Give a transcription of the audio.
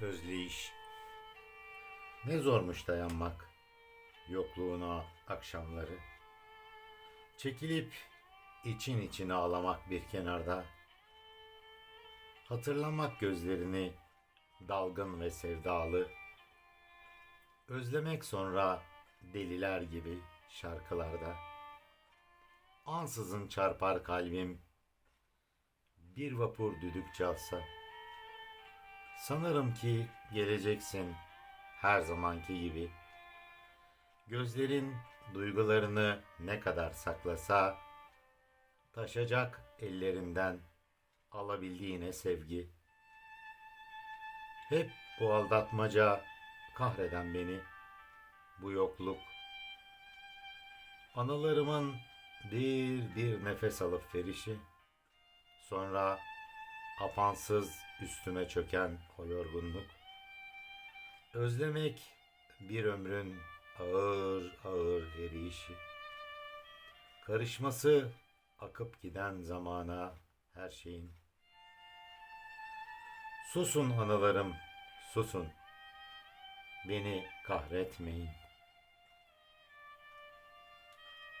Özleyiş. Ne zormuş dayanmak yokluğuna akşamları. Çekilip için için ağlamak bir kenarda. Hatırlamak gözlerini dalgın ve sevdalı. Özlemek sonra deliler gibi şarkılarda. Ansızın çarpar kalbim bir vapur düdük çalsa. Sanırım ki geleceksin her zamanki gibi. Gözlerin duygularını ne kadar saklasa, taşacak ellerinden alabildiğine sevgi. Hep bu aldatmaca kahreden beni, bu yokluk. Anılarımın bir bir nefes alıp verişi, sonra apansız üstüme çöken o yorgunluk. Özlemek bir ömrün ağır ağır eriyişi. Karışması akıp giden zamana her şeyin. Susun anılarım, susun. Beni kahretmeyin.